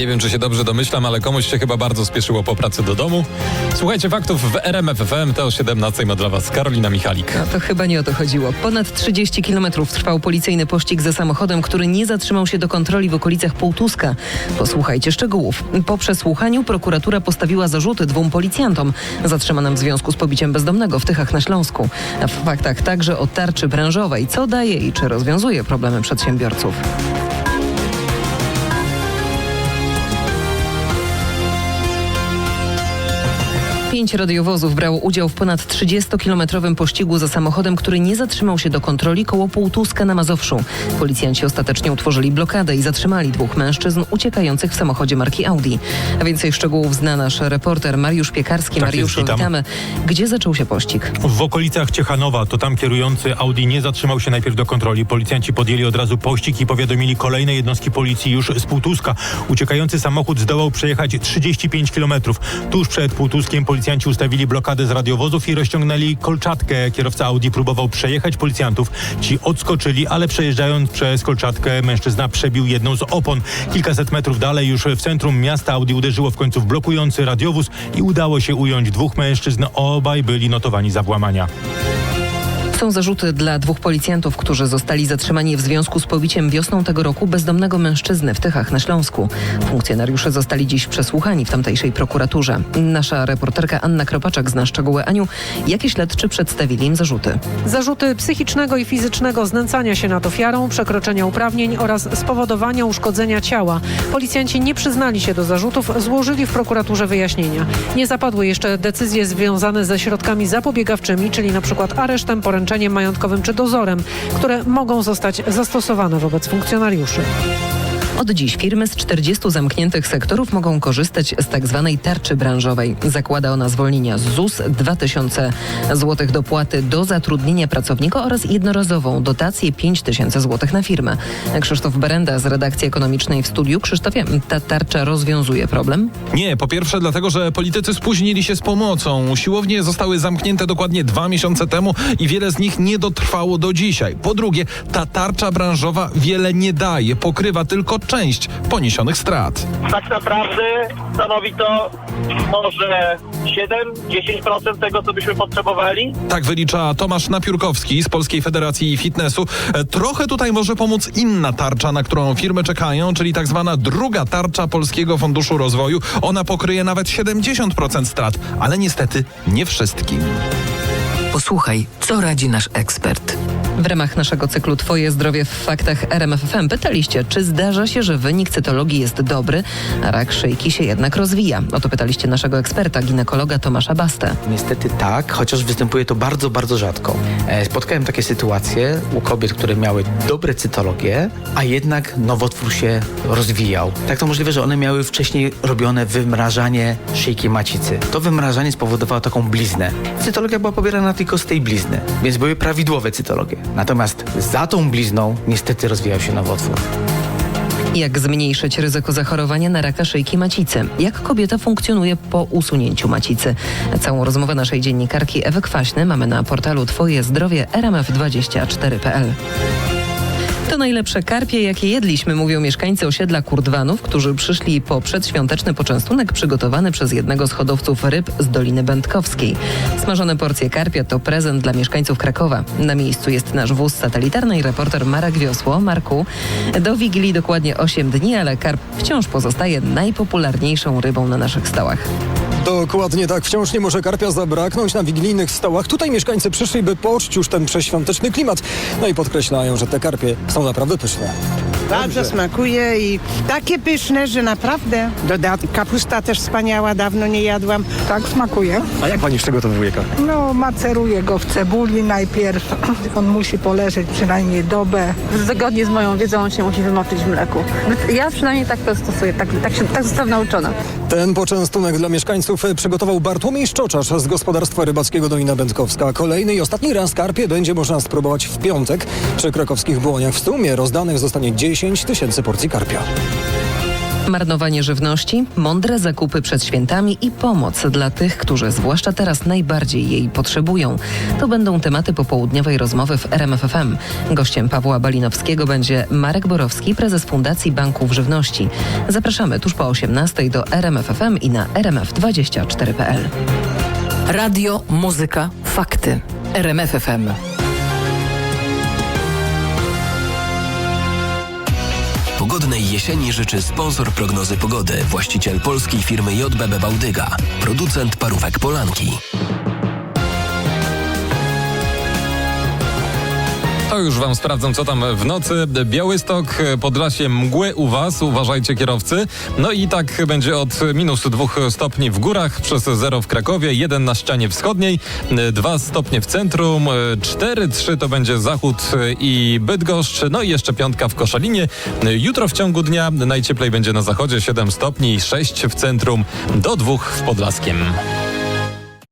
Nie wiem, czy się dobrze domyślam, ale komuś się chyba bardzo spieszyło po pracy do domu. Słuchajcie faktów w RMF FM, te o 17 ma dla Was Karolina Michalik. No to chyba nie o to chodziło. Ponad 30 kilometrów trwał policyjny pościg za samochodem, który nie zatrzymał się do kontroli w okolicach Półtuska. Posłuchajcie szczegółów. Po przesłuchaniu prokuratura postawiła zarzuty dwóm policjantom zatrzymanym w związku z pobiciem bezdomnego w Tychach na Śląsku. A w faktach także o tarczy branżowej, co daje i czy rozwiązuje problemy przedsiębiorców. Pięć radiowozów brało udział w ponad 30-kilometrowym pościgu za samochodem, który nie zatrzymał się do kontroli koło Półtuska na Mazowszu. Policjanci ostatecznie utworzyli blokadę i zatrzymali dwóch mężczyzn uciekających w samochodzie marki Audi. A więcej szczegółów zna nasz reporter Mariusz Piekarski. Tak Mariuszu, witam. witamy. Gdzie zaczął się pościg? W okolicach Ciechanowa to tam kierujący Audi nie zatrzymał się najpierw do kontroli. Policjanci podjęli od razu pościg i powiadomili kolejne jednostki policji już z Półtuska. Uciekający samochód zdołał przejechać 35 km. Tuż przed Półtuskiem policjanci ustawili blokadę z radiowozów i rozciągnęli kolczatkę. Kierowca Audi próbował przejechać policjantów. Ci odskoczyli, ale przejeżdżając przez kolczatkę mężczyzna przebił jedną z opon. Kilkaset metrów dalej już w centrum miasta Audi uderzyło w końcu w blokujący radiowóz i udało się ująć dwóch mężczyzn. Obaj byli notowani za włamania. Są zarzuty dla dwóch policjantów, którzy zostali zatrzymani w związku z pobiciem wiosną tego roku bezdomnego mężczyzny w Tychach na Śląsku. Funkcjonariusze zostali dziś przesłuchani w tamtejszej prokuraturze. Nasza reporterka Anna Kropaczak zna szczegóły. Aniu, jakie śledczy przedstawili im zarzuty? Zarzuty psychicznego i fizycznego znęcania się nad ofiarą, przekroczenia uprawnień oraz spowodowania uszkodzenia ciała. Policjanci nie przyznali się do zarzutów, złożyli w prokuraturze wyjaśnienia. Nie zapadły jeszcze decyzje związane ze środkami zapobiegawczymi, czyli przykład aresztem, poręczeniem majątkowym czy dozorem, które mogą zostać zastosowane wobec funkcjonariuszy. Od dziś firmy z 40 zamkniętych sektorów mogą korzystać z tak zwanej tarczy branżowej. Zakłada ona zwolnienia z ZUS, 2000 zł dopłaty do zatrudnienia pracownika oraz jednorazową dotację 5000 zł na firmę. Krzysztof Berenda z redakcji ekonomicznej w studiu. Krzysztofie, ta tarcza rozwiązuje problem? Nie, po pierwsze dlatego, że politycy spóźnili się z pomocą. Siłownie zostały zamknięte dokładnie dwa miesiące temu i wiele z nich nie dotrwało do dzisiaj. Po drugie, ta tarcza branżowa wiele nie daje, pokrywa tylko część poniesionych strat. tak naprawdę stanowi to może 7-10% tego, co byśmy potrzebowali. Tak wylicza Tomasz Napiórkowski z Polskiej Federacji Fitnessu. E, Trochę tutaj może pomóc inna tarcza, na którą firmy czekają, czyli tak zwana druga tarcza Polskiego Funduszu Rozwoju. Ona pokryje nawet 70% strat, ale niestety nie wszystkim. Posłuchaj, co radzi nasz ekspert. W ramach naszego cyklu Twoje zdrowie w faktach RMFFM pytaliście, czy zdarza się, że wynik cytologii jest dobry, a rak szyjki się jednak rozwija. O to pytaliście naszego eksperta, ginekologa Tomasza Bastę. Niestety tak, chociaż występuje to bardzo, bardzo rzadko. E, Spotkałem takie sytuacje u kobiet, które miały dobre cytologie, a jednak nowotwór się rozwijał. Tak to możliwe, że one miały wcześniej robione wymrażanie szyjki macicy. To wymrażanie spowodowało taką bliznę. Cytologia była pobierana tylko z tej blizny, więc były prawidłowe cytologie. Natomiast za tą blizną niestety rozwijał się nowotwór. Jak zmniejszyć ryzyko zachorowania na raka szyjki macicy? Jak kobieta funkcjonuje po usunięciu macicy? Całą rozmowę naszej dziennikarki Ewy Kwaśny mamy na portalu Twoje zdrowie rmf24.pl. To najlepsze karpie, jakie jedliśmy, mówią mieszkańcy osiedla Kurdwanów, którzy przyszli po przedświąteczny poczęstunek przygotowany przez jednego z hodowców ryb z Doliny Będkowskiej. Smażone porcje karpia to prezent dla mieszkańców Krakowa. Na miejscu jest nasz wóz satelitarny i reporter Marek Wiosło. Marku, do Wigilii dokładnie 8 dni, ale karp wciąż pozostaje najpopularniejszą rybą na naszych stołach. Dokładnie tak. Wciąż nie może karpia zabraknąć na wigilijnych stołach. Tutaj mieszkańcy przyszli, by poczuć już ten przeświąteczny klimat. No i podkreślają, że te karpie są naprawdę pyszne. Bardzo smakuje i takie pyszne, że naprawdę. Dodat kapusta też wspaniała, dawno nie jadłam. Tak smakuje. A jak pani przygotowuje karpia? No, maceruję go w cebuli najpierw. On musi poleżeć przynajmniej dobę. Zgodnie z moją wiedzą on się musi wymoczyć w mleku. Ja przynajmniej tak to stosuję, tak, tak, się, tak zostałam nauczona. Ten poczęstunek dla mieszkańców przygotował Bartłomiej Szczoczarz z gospodarstwa rybackiego Dolina Będkowska. Kolejny i ostatni raz karpie będzie można spróbować w piątek przy krakowskich Błoniach. W sumie rozdanych zostanie 10 tysięcy porcji karpia. Marnowanie żywności, mądre zakupy przed świętami i pomoc dla tych, którzy zwłaszcza teraz najbardziej jej potrzebują. To będą tematy popołudniowej rozmowy w RMFFM. Gościem Pawła Balinowskiego będzie Marek Borowski, prezes Fundacji Banków Żywności. Zapraszamy tuż po 18 do RMFFM i na rmf24.pl. Radio, muzyka, fakty. RMFFM. Pogodnej jesieni życzy sponsor prognozy pogody, właściciel polskiej firmy JBB Bałdyga, producent parówek Polanki. To już wam sprawdzam, co tam w nocy. Białystok, Podlasie, mgły u was, uważajcie kierowcy. No i tak będzie od minus dwóch stopni w górach, przez zero w Krakowie, jeden na ścianie wschodniej, dwa stopnie w centrum, cztery, trzy to będzie zachód i Bydgoszcz, no i jeszcze piątka w Koszalinie. Jutro w ciągu dnia najcieplej będzie na zachodzie, 7 stopni, 6 w centrum, do dwóch w Podlaskiem.